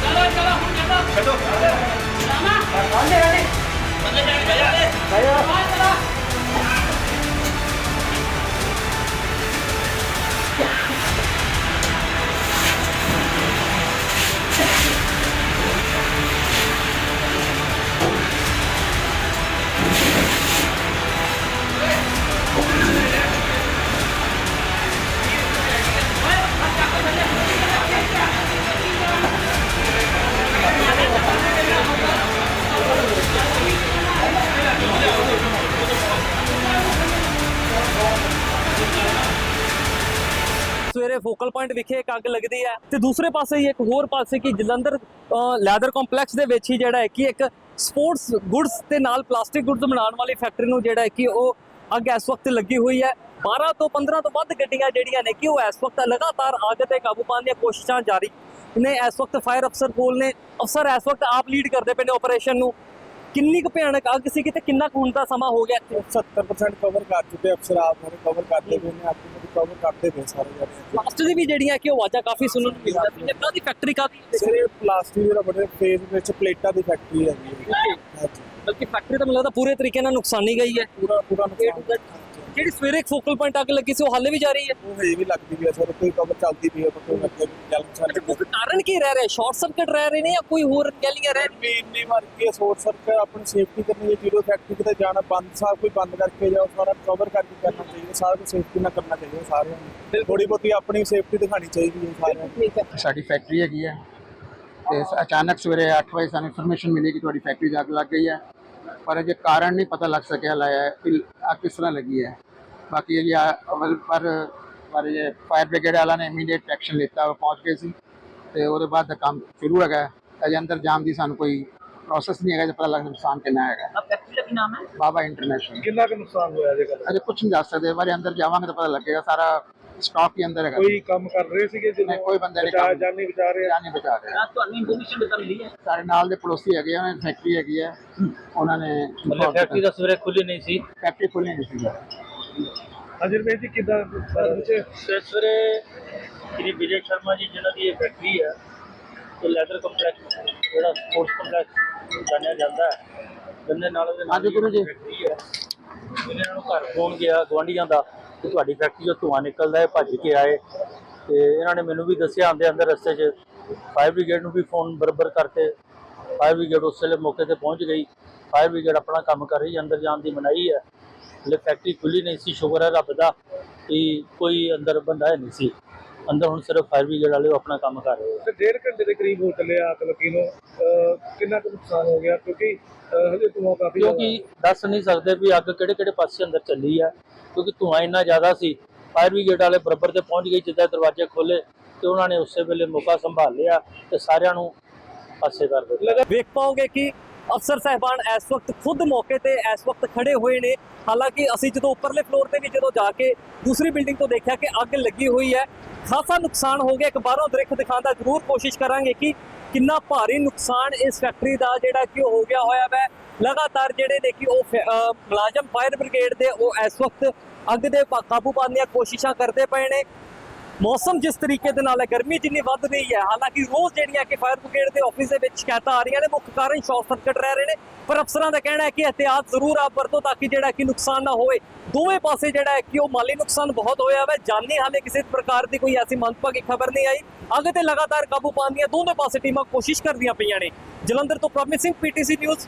ચલો ચલો ચલો ਸਵੇਰੇ ਫੋਕਲ ਪੁਆਇੰਟ ਵਿਖੇ ਇੱਕ ਅੱਗ ਲੱਗਦੀ ਹੈ ਤੇ ਦੂਸਰੇ ਪਾਸੇ ਹੀ ਇੱਕ ਹੋਰ ਪਾਸੇ ਕੀ ਜਲੰਧਰ ਲੈਦਰ ਕੰਪਲੈਕਸ ਦੇ ਵਿੱਚ ਹੀ ਜਿਹੜਾ ਹੈ ਕਿ ਇੱਕ ਸਪੋਰਟਸ ਗੁੱਡਸ ਤੇ ਨਾਲ ਪਲਾਸਟਿਕ ਗੁੱਡਸ ਬਣਾਉਣ ਵਾਲੀ ਫੈਕਟਰੀ ਨੂੰ ਜਿਹੜਾ ਹੈ ਕਿ ਉਹ ਅੱਗ ਇਸ ਵਕਤ ਲੱਗੀ ਹੋਈ ਹੈ। 12 ਤੋਂ 15 ਤੋਂ ਵੱਧ ਗੱਡੀਆਂ ਜਿਹੜੀਆਂ ਨੇ ਕਿ ਉਹ ਇਸ ਵਕਤ ਲਗਾਤਾਰ ਅੱਗ ਤੇ ਕਾਬੂ ਪਾਉਣ ਦੀਆਂ ਕੋਸ਼ਿਸ਼ਾਂ ਜਾਰੀ ਨੇ। ਇਸ ਵਕਤ ਫਾਇਰ ਅਫਸਰ ਕੋਲ ਨੇ। ਅਫਸਰ ਇਸ ਵਕਤ ਆਪ ਲੀਡ ਕਰਦੇ ਪਏ ਨੇ ਆਪਰੇਸ਼ਨ ਨੂੰ। ਕਿੰਨੀ ਕੁ ਭਿਆਨਕ ਅੱਗ ਸੀ ਕਿਤੇ ਕਿੰਨਾ ਹੁਣ ਦਾ ਸਮਾਂ ਹੋ ਗਿਆ ਇੱਥੇ? 70% ਕਵਰ ਕਰ ਚੁੱਕੇ ਅਫਸਰ ਆਪ ਸਾਰੇ ਕਵਰ ਕਰਦੇ ਪਏ ਨੇ ਆਪਣੀ ਨੂੰ ਕਵਰ ਕਰਦੇ ਪਏ ਸਾਰੇ ਜਿਹੜੇ ਲਾਸਟ ਦੀ ਵੀ ਜਿਹੜੀਆਂ ਕਿ ਉਹ ਆਵਾਜ਼ਾਂ ਕਾਫੀ ਸੁਣਨ ਨੂੰ ਮਿਲਦੀਆਂ ਸੀ ਕਾਦੀ ਫੈਕਟਰੀ ਕਾਦੀ ਸਿਰੇ ਪਲਾਸਟਿਕ ਦੇ ਬੜੇ ਫੇਜ਼ ਵਿੱਚ ਪਲੇਟਾਂ ਦੀ ਫੈਕਟਰੀ ਹੈਗੀ ਹੈ। ਬਲਕਿ ਫੈਕਟਰੀ ਤਾਂ ਮੈਨੂੰ ਲੱਗਦਾ ਪੂਰੇ ਤਰੀਕੇ ਨਾਲ ਨੁਕਸਾਨੀ ਗਈ ਹੈ। ਪੂਰਾ ਪੂਰਾ ਨੁਕਸਾਨ। ਜਿਹੜੀ ਸਵੇਰੇ ਇੱਕ ਫੋਕਲ ਪੁਆਇੰਟ ਅੱਗ ਲੱਗੀ ਸੀ ਉਹ ਹਾਲੇ ਵੀ ਜਾਰੀ ਹੈ? ਉਹ ਹਜੇ ਵੀ ਲੱਗਦੀ ਵੀ ਹੈ ਸਰ ਕੋਈ ਕਵਰ ਚੱਲਦੀ ਵੀ ਹੈ ਪਰ ਕੋਈ ਅੱਗੇ ਚੱਲ ਚੱਲ ਉਹਦਾ ਕਾਰਨ ਕੀ ਰਹਿ ਰਿਹਾ? ਸ਼ਾਰਟ ਸਰਕਟ ਰਹਿ ਰਹੇ ਨੇ ਜਾਂ ਕੋਈ ਹੋਰ ਗੈਲੀਆਂ ਰਹਿ ਵੀ ਇੰਨੀ ਵਾਰ ਕੀ ਸੋਚ ਸਰਕਰ ਆਪਣੀ ਸੇਫਟੀ ਕਰਨੀ ਹੈ ਜ਼ੀਰੋ ਫੈਕਟਰੀ ਕਿਤੇ ਜਾਣਾ ਬੰਦ ਸਾਹਿਬ ਕੋਈ ਬੰਦ ਕਰਕੇ ਜਾਓ ਸਾਰਾ ਕਵਰ ਕਰਕੇ ਕਰਨਾ ਚਾਹੀਦਾ ਸਾਰਾ ਕੁਝ ਸੇਫਟੀ ਨਾਲ ਕਰਨਾ ਚਾਹੀਦਾ ਸਾਰਿਆਂ ਨੂੰ। ਥੋੜੀ ਬਹੁਤੀ ਆਪਣੀ ਸੇਫਟੀ ਦਿਖਾਣੀ ਚਾਹੀਦੀ ਹੈ ਸਾਰਿਆਂ ਨੂੰ। ਠੀਕ ਹੈ। ਸਾਡੀ ਫੈਕਟਰੀ ਹੈਗੀ ਹੈ। ਤੇ ਅਚਾਨਕ ਸਵੇਰੇ 8 ਵਜੇ ਸਾਨੂੰ ਇਨਫੋਰਮੇਸ਼ਨ ਮਿਲੀ ਕਿ ਤੁਹਾਡੀ ਫੈਕਟਰੀ ਅੱਗ ਲੱਗ ਗਈ ਹੈ। ਪਰ ਅਜੇ ਕਾਰਨ ਨਹੀਂ ਪਤਾ ਲੱਗ ਸਕਿਆ ਲਾਇਆ ਕਿ ਅੱਗ ਕਿਸ ਤਰ੍ਹਾਂ ਲੱਗੀ ਹੈ। ਬਾਕੀ ਇਹ ਅਵਲ ਪਰ ਪਰ ਇਹ ਫਾਇਰ ਬ੍ਰਿਗੇਡ ਵਾਲਾ ਨੇ ਇਮੀਡੀਏਟ ਐਕਸ਼ਨ ਲਿੱਤਾ ਉਹ ਪਹੁੰਚ ਗਏ ਸੀ ਤੇ ਉਹਦੇ ਬਾਅਦ ਦਾ ਕੰਮ ਸ਼ੁਰੂ ਹੈਗਾ ਅਜੇ ਅੰਦਰ ਜਾਣ ਦੀ ਸਾਨੂੰ ਕੋਈ ਪ੍ਰੋਸੈਸ ਨਹੀਂ ਹੈਗਾ ਜੇ ਪਤਾ ਲੱਗ ਨੁਕਸਾਨ ਕਿੰਨਾ ਹੈਗਾ ਅਬ ਫੈਕਟਰੀ ਦਾ ਕੀ ਨਾਮ ਹੈ ਬਾਬਾ ਇੰਟਰਨੈਸ਼ਨਲ ਕਿੰਨਾ ਕੁ ਨੁਕਸਾਨ ਹੋਇਆ ਇਹਦੇ ਗੱਲ ਅਜੇ ਕੁਝ ਨਹੀਂ ਦੱਸ ਸਕਦੇ ਬਾਰੇ ਅੰਦਰ ਜਾਵਾਂਗੇ ਤਾਂ ਪਤਾ ਲੱਗੇਗਾ ਸਾਰਾ ਸਟਾਕ ਹੀ ਅੰਦਰ ਹੈਗਾ ਕੋਈ ਕੰਮ ਕਰ ਰਹੇ ਸੀਗੇ ਜਦੋਂ ਨਹੀਂ, ਕੋਈ ਬੰਦੇ ਨਹੀਂ ਬਚਾ- ਕੰਮ- ਜਾਨੀ ਬਚਾ ਰਹੇ ਆ ਜਾਨ ਨਹੀਂ ਬਚਾ ਰਹੇ ਤੁਹਾਨੂੰ ਇਨਫੋਰਮੇਸ਼ਨ ਦਿੱਤਾ ਮਿਲੀ ਹੈ ਸਾਡੇ ਨਾਲ ਦੇ ਪੜੋਸੀ ਹੈਗੇ ਆ, ਉਹਨਾਂ ਦੀ ਫੈਕਟਰੀ ਹੈਗੀ ਹੈ ਉਹਨਾਂ ਨੇ ਮਤਲਬ ਫੈਕਟਰੀ ਤਾਂ ਸਵੇਰੇ ਖੁੱਲੀ ਨਹੀਂ ਸੀ ਫੈਕਟਰੀ ਖੁੱਲ੍ਹਣੀ ਨਹੀਂ ਸੀ ਅਜਰ ਜੀ ਕਿਦਾਂ ਸਵੇਰੇ ਸ਼੍ਰੀ ਵਿਜੇ ਸ਼ਰਮਾ ਜੀ ਜਿਹਨਾਂ ਦੀ ਇਹ ਫੈਕਟਰੀ ਹੈ ਤੇ ਲੈਦਰ ਕੰਪਲੈਕਸ ਜਿਹੜਾ ਸਪੋਰਟਸ ਕੰਪਲੈਕਸ ਜਾਣਿਆ ਜਾਂਦਾ ਹੈ ਗੰਨੇ ਨਾਲ ਦੇ ਹਾਂਜੀ ਗੁਰੂ ਜੀ। ਇਹਨਾਂ ਨੂੰ ਘਰ ਫੋਨ ਗਿਆ ਗਵਾਂਢੀਆਂ ਦਾ ਕਿ ਤੁਹਾਡੀ ਫੈਕਟਰੀ ਚੋਂ ਧੂੰਆਂ ਨਿਕਲਦਾ ਹੈ ਭੱਜ ਕੇ ਆਏ। ਤੇ ਇਹਨਾਂ ਨੇ ਮੈਨੂੰ ਵੀ ਦੱਸਿਆ ਆਂਦੇ ਅੰਦਰ ਰਸਤੇ 'ਚ ਫਾਇਰ ਬ੍ਰਿਗੇਡ ਨੂੰ ਵੀ ਫੋਨ ਬਰਬਰ ਕਰਤੇ ਫਾਇਰ ਬ੍ਰਿਗੇਡ ਉਸ ਵੇਲੇ ਮੌਕੇ ਤੇ ਪਹੁੰਚ ਗਈ। ਫਾਇਰ ਬ੍ਰਿਗੇਡ ਆਪਣਾ ਕੰਮ ਕਰ ਰਹੀ ਅੰਦਰ ਜਾਣ ਦੀ ਮਨਾਹੀ ਹੈ। ਹਲੇ ਫੈਕਟਰੀ ਖੁੱਲੀ ਨਹੀਂ ਸੀ ਸ਼ੁਕਰ ਹੈ ਰੱਬ ਦਾ ਕਿ ਕੋਈ ਅੰਦਰ ਬੰਦਾ ਨਹੀਂ ਸੀ। ਅੰਦਰ ਹੁਣ ਸਿਰਫ ਫਾਇਰ ਬ੍ਰਿਗੇਡ ਵਾਲੇ ਉਹ ਆਪਣਾ ਕੰਮ ਕਰ ਰਹੇ ਤੇ ਡੇਢ ਘੰਟੇ ਦੇ ਕਰੀਬ ਹੋ ਚੱਲਿਆ ਅੱਗ ਲੱਗੀ ਨੂੰ। ਕਿੰਨਾ ਕੁ ਨੁਕਸਾਨ ਹੋ ਗਿਆ? ਕਿਉਂਕਿ ਹਜੇ ਧੂਆਂ ਕਾਫੀ ਕਿਉਂਕਿ ਦੱਸ ਨਹੀਂ ਸਕਦੇ ਵੀ ਅੱਗ ਕਿਹੜੇ ਕਿਹੜੇ ਪਾਸੇ ਅੰਦਰ ਚੱਲੀ ਆ। ਕਿਉਂਕਿ ਧੂੰਆਂ ਇੰਨਾ ਜ਼ਿਆਦਾ ਸੀ ਫਾਇਰ ਬ੍ਰਿਗੇਡ ਵਾਲੇ ਬਰਾਬਰ ਤੇ ਪਹੁੰਚ ਗਏ ਜਿੱਦਾਂ ਦਰਵਾਜ਼ੇ ਖੋਲੇ ਤੇ ਉਹਨਾਂ ਨੇ ਉਸੇ ਵੇਲੇ ਮੌਕਾ ਸੰਭਾਲ ਲਿਆ ਤੇ ਸਾਰਿਆਂ ਨੂੰ ਪਾਸੇ ਕਰ ਦਿੱਤਾ। ਵੇਖ ਪਾਓਗੇ ਕਿ ਅਫਸਰ ਸਹਿਬਾਨ ਇਸ ਵਕਤ ਖੁਦ ਮੌਕੇ ਤੇ ਇਸ ਵਕਤ ਖੜੇ ਹੋਏ ਨੇ। ਹਾਲਾਂਕਿ ਅਸੀਂ ਜਦੋਂ ਉੱਪਰਲੇ ਫਲੋਰ ਤੇ ਵੀ ਜਦੋਂ ਜਾ ਕੇ ਦੂਸਰੀ ਬਿਲਡਿੰਗ ਤੋਂ ਦੇਖਿਆ ਕਿ ਅੱਗ ਲੱਗੀ ਹੋਈ ਹੈ, ਖਾਸਾ ਨੁਕਸਾਨ ਹੋ ਗਿਆ। ਇੱਕ ਬਾਹਰੋਂ ਦ੍ਰਿਸ਼ ਦਿਖਾਉਣ ਦਾ ਜ਼ਰੂਰ ਕੋਸ਼ਿਸ਼ ਕਰਾਂਗੇ ਕਿ ਕਿੰਨਾ ਭਾਰੀ ਨੁਕਸਾਨ ਇਸ ਫੈਕਟਰੀ ਦਾ ਜਿਹੜਾ ਕਿ ਉਹ ਹੋ ਗਿਆ ਹੋਇਆ ਵੈ। ਲਗਾਤਾਰ ਜਿਹੜੇ ਨੇ ਕਿ ਉਹ ਫੈ- ਮੁਲਾਜ਼ਮ ਫਾਇਰ ਬ੍ਰਿਗੇਡ ਦੇ ਉਹ ਇਸ ਵਕਤ ਅੱਗ ਦੇ ਕਾਬੂ ਪਾਉਣ ਦੀਆਂ ਕੋਸ਼ਿਸ਼ਾਂ ਕਰਦੇ ਪਏ ਨੇ। ਮੌਸਮ ਜਿਸ ਤਰੀਕੇ ਦੇ ਨਾਲ ਹੈ, ਗਰਮੀ ਜਿੰਨੀ ਵੱਧ ਰਹੀ ਹੈ, ਹਾਲਾਂਕਿ ਰੋਜ਼ ਜਿਹੜੀਆਂ ਕਿ ਫਾਇਰ ਬ੍ਰਿਗੇਡ ਦੇ ਆਫਿਸ ਦੇ ਵਿੱਚ ਸ਼ਿਕਾਇਤਾਂ ਆ ਰਹੀਆਂ ਨੇ, ਮੁੱਖ ਕਾਰਨ ਸ਼ਾਰਟ ਸਰਕਟ ਰਹਿ ਰਹੇ ਨੇ, ਪਰ ਅਫਸਰਾਂ ਦਾ ਕਹਿਣਾ ਹੈ ਕਿ ਇhtiyਾਤ ਜ਼ਰੂਰ ਆਪ ਵਰਤੋ ਤਾਂ ਕਿ ਜਿਹੜਾ ਕਿ ਨੁਕਸਾਨ ਨਾ ਹੋਵੇ। ਦੋਵੇਂ ਪਾਸੇ ਜਿਹੜਾ ਹੈ ਕਿ ਉਹ ਮਾਲੀ ਨੁਕਸਾਨ ਬਹੁਤ ਹੋਇਆ ਹੈ ਜਾਨੀ ਹਾਲੇ ਕਿਸੇ ਪ੍ਰਕਾਰ ਦੀ ਕੋਈ ਐਸੀ ਮੰਦਭਾਗੀ ਖਬਰ ਨਹੀਂ ਆਈ। ਅੱਗ ਤੇ ਲਗਾਤਾਰ ਕਾਬੂ ਪਾਉਣ ਦੀਆਂ ਦੋਵੇਂ ਪਾਸੇ ਟੀਮਾਂ ਕੋਸ਼ਿਸ਼ ਕਰਦੀਆਂ ਪਈਆਂ ਨੇ। ਜਲੰਧਰ ਤੋਂ ਪ੍ਰਮਿਤ ਪ੍ਰੋਮਿਸਿੰਗ ਪੀਟੀਸੀ ਨਿਊਜ਼